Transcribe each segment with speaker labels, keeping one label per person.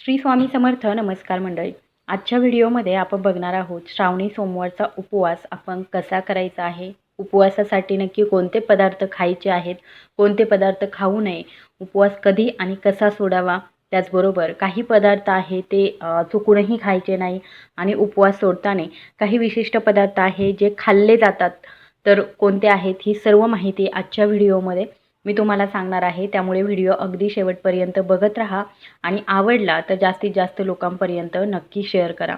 Speaker 1: श्री स्वामी समर्थ नमस्कार मंडळी. आजच्या व्हिडिओमध्ये आपण बघणार आहोत श्रावणी सोमवारचा उपवास आपण कसा करायचा आहे? उपवासासाठी नक्की कोणते पदार्थ खायचे आहेत? कोणते पदार्थ खाऊ नये? उपवास कधी आणि कसा सोडावा? त्याचबरोबर काही पदार्थ आहे ते चुकूनही खायचे नाही आणि उपवास सोडताना काही विशिष्ट पदार्थ आहे जे खाल्ले जातात. तर कोणते आहेत ही सर्व माहिती आजच्या व्हिडिओमध्ये मी तुम्हाला सांगणार आहे. त्यामुळे व्हिडिओ अगदी शेवटपर्यंत बघत राहा आणि आवडला तर जास्तीत जास्त लोकांपर्यंत नक्की शेअर करा.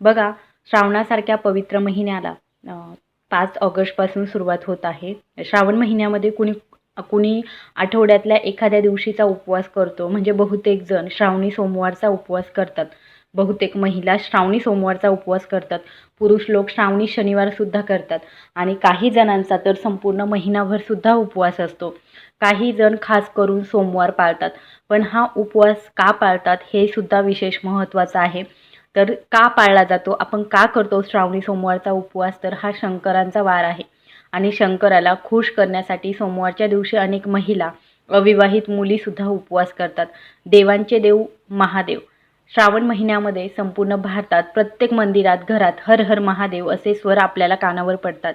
Speaker 1: बघा श्रावणासारख्या पवित्र महिन्याला पाच ऑगस्टपासून सुरुवात होत आहे. श्रावण महिन्यामध्ये कुणी कुणी आठवड्यातल्या एखाद्या दिवशीचा उपवास करतो. म्हणजे बहुतेक जण श्रावणी सोमवारचा उपवास करतात. बहुतेक महिला श्रावणी सोमवारचा उपवास करतात. पुरुष लोक श्रावणी शनिवारसुद्धा करतात. आणि काही जणांचा तर संपूर्ण महिनाभरसुद्धा उपवास असतो. काही जण खास करून सोमवार पाळतात. पण हा उपवास का पाळतात हे सुद्धा विशेष महत्त्वाचं आहे. तर का पाळला जातो? आपण का करतो श्रावणी सोमवारचा उपवास? तर हा शंकरांचा वार आहे. आणि शंकराला खुश करण्यासाठी सोमवारच्या दिवशी अनेक महिला अविवाहित मुलीसुद्धा उपवास करतात. देवांचे देव महादेव. श्रावण महिन्यामध्ये संपूर्ण भारतात प्रत्येक मंदिरात घरात हर हर महादेव असे स्वर आपल्याला कानावर पडतात.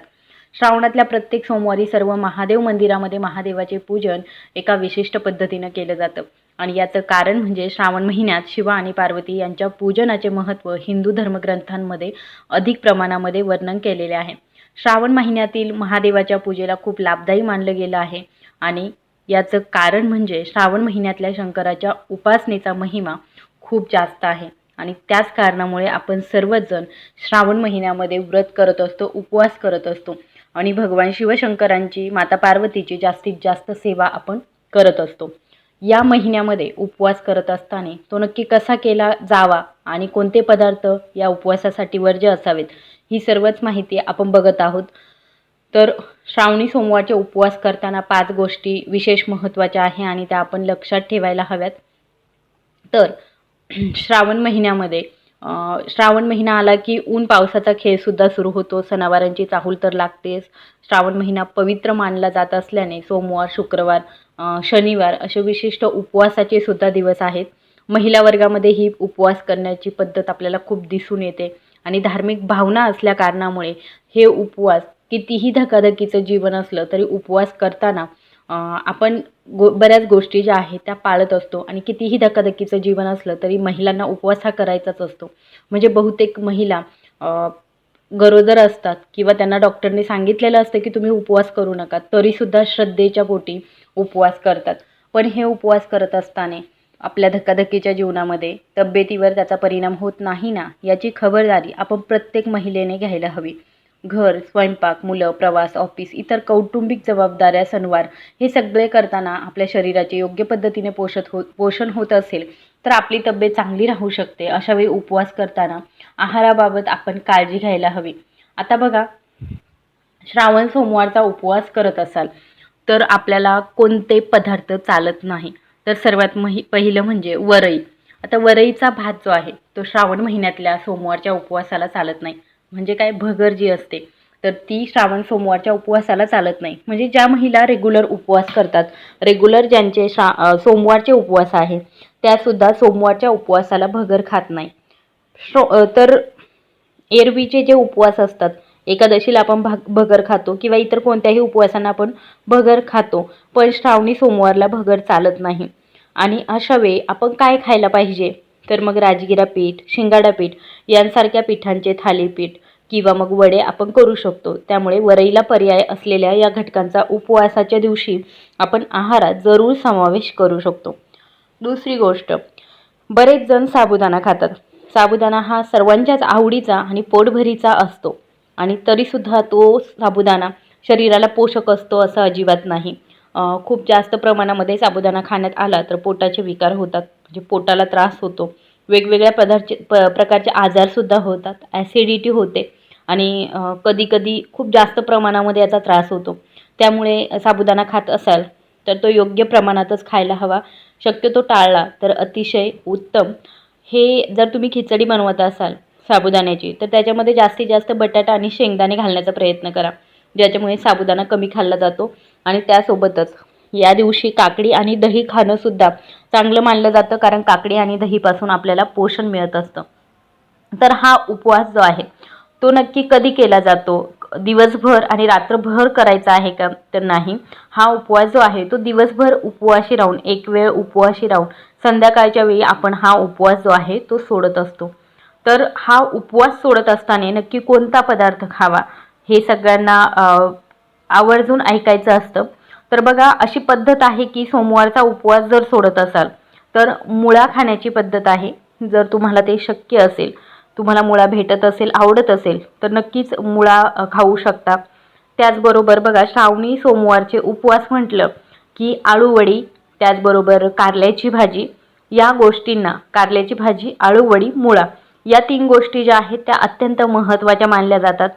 Speaker 1: श्रावणातल्या प्रत्येक सोमवारी सर्व महादेव मंदिरामध्ये महादेवाचे पूजन एका विशिष्ट पद्धतीनं केलं जातं. आणि याचं कारण म्हणजे श्रावण महिन्यात शिवा आणि पार्वती यांच्या पूजनाचे महत्त्व हिंदू धर्मग्रंथांमध्ये अधिक प्रमाणामध्ये वर्णन केलेले आहे. श्रावण महिन्यातील महादेवाच्या पूजेला खूप लाभदायी मानलं गेलं आहे. आणि याचं कारण म्हणजे श्रावण महिन्यातल्या शंकराच्या उपासनेचा महिमा खूप जास्त आहे. आणि त्याच कारणामुळे आपण सर्वजण श्रावण महिन्यामध्ये व्रत करत असतो उपवास करत असतो. आणि भगवान शिवशंकरांची माता पार्वतीची जास्तीत जास्त सेवा आपण करत असतो. या महिन्यामध्ये उपवास करत असताना तो नक्की कसा केला जावा आणि कोणते पदार्थ या उपवासासाठी वर्ज्य असावेत ही सर्वच माहिती आपण बघत आहोत. तर श्रावणी सोमवारचे उपवास करताना पाच गोष्टी विशेष महत्त्वाच्या आहे आणि त्या आपण लक्षात ठेवायला हव्यात. तर श्रावण महिन्यामध्ये श्रावण महिना आला की ऊन पावसाचा खेळसुद्धा सुरू होतो सणावारांची चाहूल तर लागतेच. श्रावण महिना पवित्र मानला जात असल्याने सोमवार शुक्रवार शनिवार असे विशिष्ट उपवासाचे सुद्धा दिवस आहेत. महिला वर्गामध्ये ही उपवास करण्याची पद्धत आपल्याला खूप दिसून येते आणि धार्मिक भावना असल्या कारणामुळे हे उपवास कितीही धकाधकीचं जीवन असलं तरी उपवास करताना आपण गो बऱ्याच गोष्टी ज्या आहेत त्या पाळत असतो आणि कितीही धकाधकीचं जीवन असलं तरी महिलांना उपवास हा करायचाच असतो. म्हणजे बहुतेक महिला गरोदर असतात किंवा त्यांना डॉक्टरने सांगितलेलं असतं की तुम्ही उपवास करू नका तरीसुद्धा श्रद्धेच्या पोटी उपवास करतात. पण हे उपवास करत असताना आपल्या धकाधकीच्या जीवनामध्ये तब्येतीवर त्याचा परिणाम होत नाही ना याची खबरदारी आपण प्रत्येक महिलेने घ्यायला हवी. घर स्वयंपाक मुलं प्रवास ऑफिस इतर कौटुंबिक जबाबदाऱ्या सणवार हे सगळे करताना आपल्या शरीराचे योग्य पद्धतीने पोषत हो पोषण होत असेल तर आपली तब्येत चांगली राहू शकते. अशावेळी उपवास करताना आहाराबाबत आपण काळजी घ्यायला हवी. आता बघा श्रावण सोमवारचा उपवास करत असाल तर आपल्याला कोणते पदार्थ चालत नाही. तर सर्वात मही पहिलं म्हणजे वरई. आता वरईचा भात जो आहे तो श्रावण महिन्यातल्या सोमवारच्या उपवासाला चालत नाही. म्हणजे काय भगर जी असते तर ती श्रावण सोमवारच्या उपवासाला चालत नाही. म्हणजे ज्या महिला रेग्युलर उपवास करतात रेग्युलर ज्यांचे श्रा सोमवारचे उपवास आहेत त्यासुद्धा सोमवारच्या उपवासाला भगर खात नाही. श्रो तर एरवीचे जे उपवास असतात एकादशीला आपण भाग भगर खातो किंवा इतर कोणत्याही उपवासांना आपण भगर खातो पण श्रावणी सोमवारला भगर चालत नाही. आणि अशा वेळी आपण काय खायला पाहिजे? तर मग राजगिरा पीठ शिंगाडा पीठ यांसारख्या पिठांचे थालीपीठ किंवा मग वडे आपण करू शकतो. त्यामुळे वरईला पर्याय असलेल्या या घटकांचा उपवासाच्या दिवशी आपण आहारात जरूर समावेश करू शकतो. दुसरी गोष्ट बरेच जण साबुदाणा खातात. साबुदाणा हा सर्वांच्याच आवडीचा आणि पोटभरीचा असतो आणि तरीसुद्धा तो साबुदाणा शरीराला पोषक असतो असं अजिबात नाही. खूप जास्त प्रमाणामध्ये साबुदाणा खाण्यात आला तर पोटाचे विकार होतात म्हणजे पोटाला त्रास होतो. वेगवेगळ्या पदार्थ प प्रकारचे आजारसुद्धा होतात ॲसिडिटी होते आणि कधीकधी खूप जास्त प्रमाणामध्ये याचा त्रास होतो. त्यामुळे साबुदाणा खात असाल तर तो योग्य प्रमाणातच खायला हवा. शक्यतो टाळला तर अतिशय उत्तम. हे जर तुम्ही खिचडी बनवत असाल साबुदाण्याची तर त्याच्यामध्ये जास्तीत जास्त बटाटा आणि शेंगदाणे घालण्याचा प्रयत्न करा ज्याच्यामुळे साबुदाणा कमी खाल्ला जातो. आणि त्यासोबतच या दिवशी काकडी आणि दही खाणंसुद्धा चांगलं मानलं जातं कारण काकडी आणि दहीपासून आपल्याला पोषण मिळत असतं. तर हा उपवास जो आहे तो नक्की कधी केला जातो? दिवसभर आणि रात्रभर करायचा आहे का? तर नाही. हा उपवास जो आहे तो दिवसभर उपवाशी राहून एक वेळ उपवाशी राहून संध्याकाळच्या वेळी आपण हा उपवास जो आहे तो सोडत असतो. तर हा उपवास सोडत असताना नक्की कोणता पदार्थ खावा? हे सगळ्यांना आवर्जून ऐकायचं असतं. तर बघा अशी पद्धत आहे की सोमवारचा उपवास जर सोडत असाल तर मुळा खाण्याची पद्धत आहे. जर तुम्हाला ते शक्य असेल तुम्हाला मुळा भेटत असेल आवडत असेल तर नक्कीच मुळा खाऊ शकता. त्याचबरोबर बघा श्रावणी सोमवारचे उपवास म्हटलं की आळूवडी त्याचबरोबर कारल्याची भाजी या गोष्टींना कारल्याची भाजी आळूवडी मुळा या तीन गोष्टी ज्या आहेत त्या अत्यंत महत्त्वाच्या मानल्या जातात.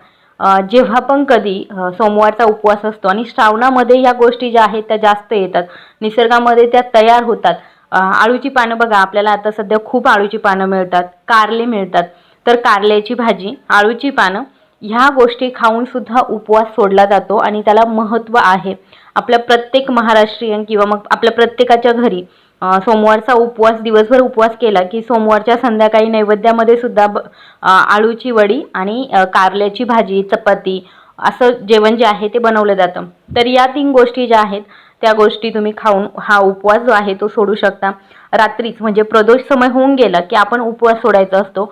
Speaker 1: जेव्हा पण कधी सोमवारचा उपवास असतो आणि श्रावणामध्ये या गोष्टी ज्या आहेत त्या जास्त येतात. निसर्गामध्ये त्या तयार होतात. आळूची पानं बघा आपल्याला आता सध्या खूप आळूची पानं मिळतात. कारले मिळतात. तर कारल्याची भाजी आळूची पानं ह्या गोष्टी खाऊन सुद्धा उपवास सोडला जातो आणि त्याला महत्त्व आहे. आपल्या प्रत्येक महाराष्ट्रीयन किंवा मग आपल्या प्रत्येकाच्या घरी सोमवारचा उपवास दिवसभर उपवास केला की सोमवारच्या संध्याकाळी नैवेद्यामध्ये सुद्धा ब आळूची वडी आणि कारल्याची भाजी चपाती असं जेवण जे आहे ते बनवलं जातं. तर या तीन गोष्टी ज्या आहेत त्या गोष्टी तुम्ही खाऊन हा उपवास जो आहे तो सोडू शकता. रात्रीच म्हणजे प्रदोष समय होऊन गेला की आपण उपवास सोडायचा असतो.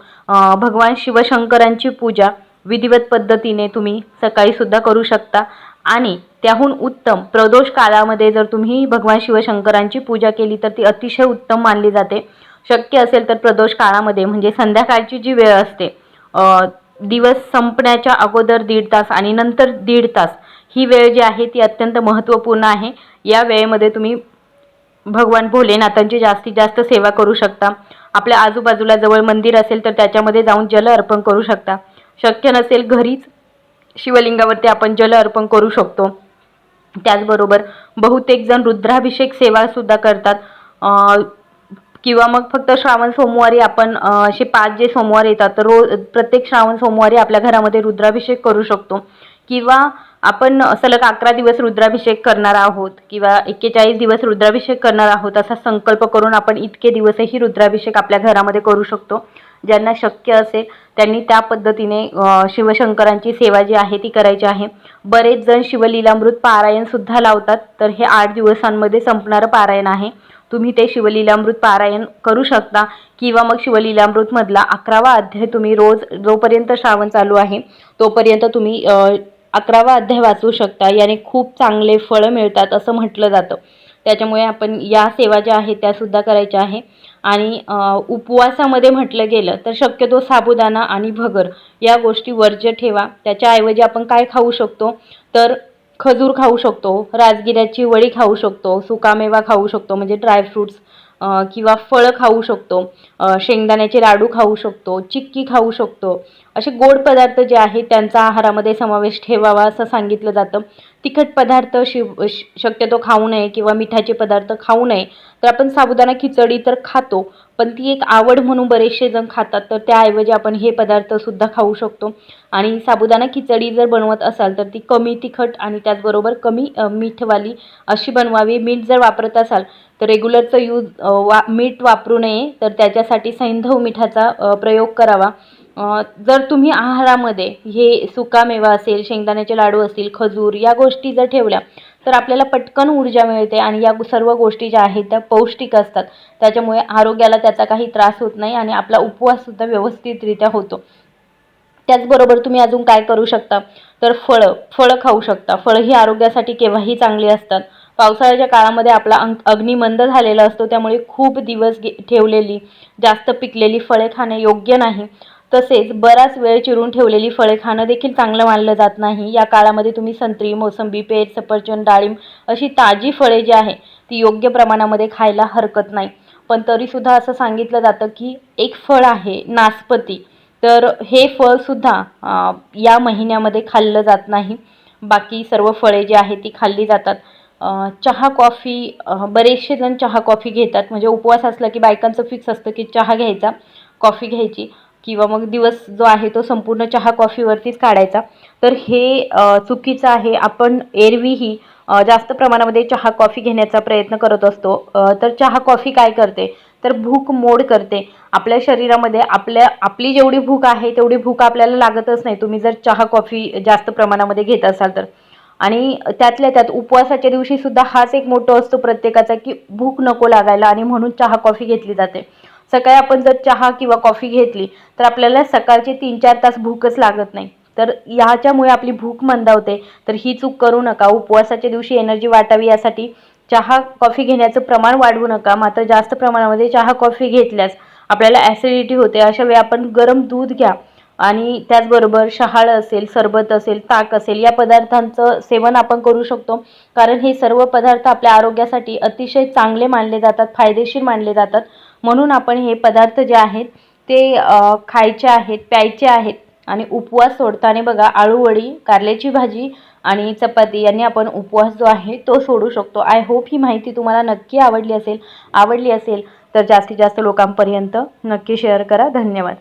Speaker 1: भगवान शिवशंकरांची पूजा विधिवत पद्धतीने तुम्ही सकाळीसुद्धा करू शकता. आणि त्याहून उत्तम प्रदोष काळामध्ये जर तुम्ही भगवान शिवशंकरांची पूजा केली तर ती अतिशय उत्तम मानली जाते. शक्य असेल तर प्रदोष काळामध्ये म्हणजे संध्याकाळची जी वेळ असते दिवस संपण्याच्या अगोदर दीड तास आणि नंतर दीड तास ही वेळ जी आहे ती अत्यंत महत्त्वपूर्ण आहे. या वेळेमध्ये तुम्ही भगवान भोलेनाथांची जास्तीत जास्त सेवा करू शकता. आपल्या आजूबाजूला जवळ मंदिर असेल तर त्याच्यामध्ये जाऊन जल अर्पण करू शकता. शक्य नसेल घरीच शिवलिंगावरती आपण जल अर्पण करू शकतो. त्याचबरोबर बहुतेक जण रुद्राभिषेक सेवासुद्धा करतात. किंवा मग फक्त श्रावण सोमवारी आपण असे पाच जे सोमवार येतात तर रोज प्रत्येक श्रावण सोमवारी आपल्या घरामध्ये रुद्राभिषेक करू शकतो. किंवा आपण सलग अकरा दिवस रुद्राभिषेक करणार आहोत किंवा एक्केचाळीस दिवस रुद्राभिषेक करणार आहोत असा संकल्प करून आपण इतके दिवसही रुद्राभिषेक आपल्या घरामध्ये करू शकतो. ज्यांना शक्य असेल त्यांनी त्या पद्धतीने शिवशंकरांची सेवा जी आहे ती करायची आहे. बरेच जण शिवलीलामृत पारायण सुद्धा लावतात तर हे आठ दिवसांमध्ये संपणारं पारायण आहे. तुम्ही ते शिवलीलामृत पारायण करू शकता किंवा मग शिवलीलामृतमधला अकरावा अध्याय तुम्ही रोज जोपर्यंत श्रावण चालू आहे तोपर्यंत तुम्ही अकरावा अध्याय वाचू शकता. याने खूप चांगले फळं मिळतात असं म्हटलं जातं. त्याच्यामुळे आपण या सेवा ज्या आहेत त्यासुद्धा करायच्या आहे. आणि उपवासामध्ये म्हटलं गेलं तर शक्यतो साबुदाणा आणि भगर या गोष्टी वर्ज्य ठेवा. त्याच्याऐवजी आपण काय खाऊ शकतो? तर खजूर खाऊ शकतो राजगिऱ्याची वडी खाऊ शकतो सुकामेवा खाऊ शकतो म्हणजे ड्रायफ्रूट्स किंवा फळं खाऊ शकतो शेंगदाण्याचे लाडू खाऊ शकतो चिक्की खाऊ शकतो. असे गोड पदार्थ जे आहेत त्यांचा आहारामध्ये समावेश ठेवावा असं सांगितलं जातं. तिखट पदार्थ शिव श- शक्यतो खाऊ नये किंवा मिठाचे पदार्थ खाऊ नये तर आपण साबुदाणा खिचडी तर खातो पण ती एक आवड म्हणून बरेचसे जण खातात तर त्याऐवजी आपण हे पदार्थसुद्धा खाऊ शकतो. आणि साबुदाणा खिचडी जर बनवत असाल तर ती कमी तिखट आणि त्याचबरोबर कमी मीठवाली अशी बनवावी. मीठ जर वापरत असाल तर रेग्युलरचं यूज वा मीठ वापरू नये तर त्याच्यासाठी सैंधव मिठाचा प्रयोग करावा. जर तुम्ही आहारामध्ये हे सुकामेवा असेल शेंगदाण्याचे लाडू असतील खजूर या गोष्टी जर ठेवल्या तर आपल्याला पटकन ऊर्जा मिळते आणि या सर्व गोष्टी ज्या आहेत त्या पौष्टिक असतात. त्याच्यामुळे आरोग्याला त्याचा काही त्रास होत नाही आणि आपला उपवाससुद्धा व्यवस्थितरित्या होतो. त्याचबरोबर तुम्ही अजून काय करू शकता? तर फळं फळं खाऊ शकता. फळं ही आरोग्यासाठी केव्हाही चांगली असतात. पावसाळ्याच्या काळामध्ये आपला अंग अग्निमंद झालेला असतो त्यामुळे खूप दिवस ठेवलेली जास्त पिकलेली फळे खाणे योग्य नाही. तसेच बराच वेळ चिरून ठेवलेली फळे खाणं देखील चांगलं मानलं जात नाही. या काळामध्ये तुम्ही संत्री मोसंबी पेर सफरचंद डाळिंब अशी ताजी फळे जी आहे ती योग्य प्रमाणामध्ये खायला हरकत नाही. पण तरीसुद्धा असं सांगितलं जातं की एक फळ आहे नासपती. तर हे फळसुद्धा या महिन्यामध्ये खाल्लं जात नाही. बाकी सर्व फळे जी आहेत ती खाल्ली जातात. चहा कॉफी बरेचसे जण चहा कॉफी घेतात. म्हणजे उपवास असला की बायकांचं फिक्स असतं की चहा घ्यायचा कॉफी घ्यायची. किंवा मग दिवस जो आहे तो संपूर्ण चहा कॉफीवरतीच काढायचा. तर हे चुकीचं आहे. आपण एरवीही जास्त प्रमाणामध्ये चहा कॉफी घेण्याचा प्रयत्न करत असतो. तर चहा कॉफी काय करते? तर भूक मोड करते. आपल्या शरीरामध्ये आपल्या आपली जेवढी भूक आहे तेवढी भूक आपल्याला लागतच नाही. तुम्ही जर चहा कॉफी जास्त प्रमाणामध्ये घेत असाल तर. आणि त्यातल्या त्यात उपवासाच्या दिवशी सुद्धा हाच एक मोठो असतो प्रत्येकाचा की भूक नको लागायला आणि म्हणून चहा कॉफी घेतली जाते. सकाळी आपण जर चहा किंवा कॉफी घेतली तर आपल्याला सकाळचे तीन चार तास भूकच लागत नाही. तर ह्याच्यामुळे आपली भूक मंदावते. तर ही चूक करू नका. उपवासाच्या दिवशी एनर्जी वाटावी यासाठी चहा कॉफी घेण्याचं प्रमाण वाढवू नका. मात्र जास्त प्रमाणामध्ये चहा कॉफी घेतल्यास आपल्याला ॲसिडिटी होते. अशा वेळी आपण गरम दूध घ्या. आणि त्याचबरोबर शहाळ असेल सरबत असेल ताक असेल या पदार्थांचं सेवन आपण करू शकतो. कारण हे सर्व पदार्थ आपल्या आरोग्यासाठी अतिशय चांगले मानले जातात फायदेशीर मानले जातात. म्हणून आपण हे पदार्थ जे आहेत ते खायचे आहेत प्यायचे आहेत आणि उपवास सोडताना बघा आळूवडी कारल्याची भाजी आणि चपाती यांनी आपण उपवास जो आहे तो सोडू शकतो. आय होप ही माहिती तुम्हाला नक्की आवडली असेल आवडली असेल तर जास्तीत जास्त लोकांपर्यंत नक्की शेअर करा. धन्यवाद.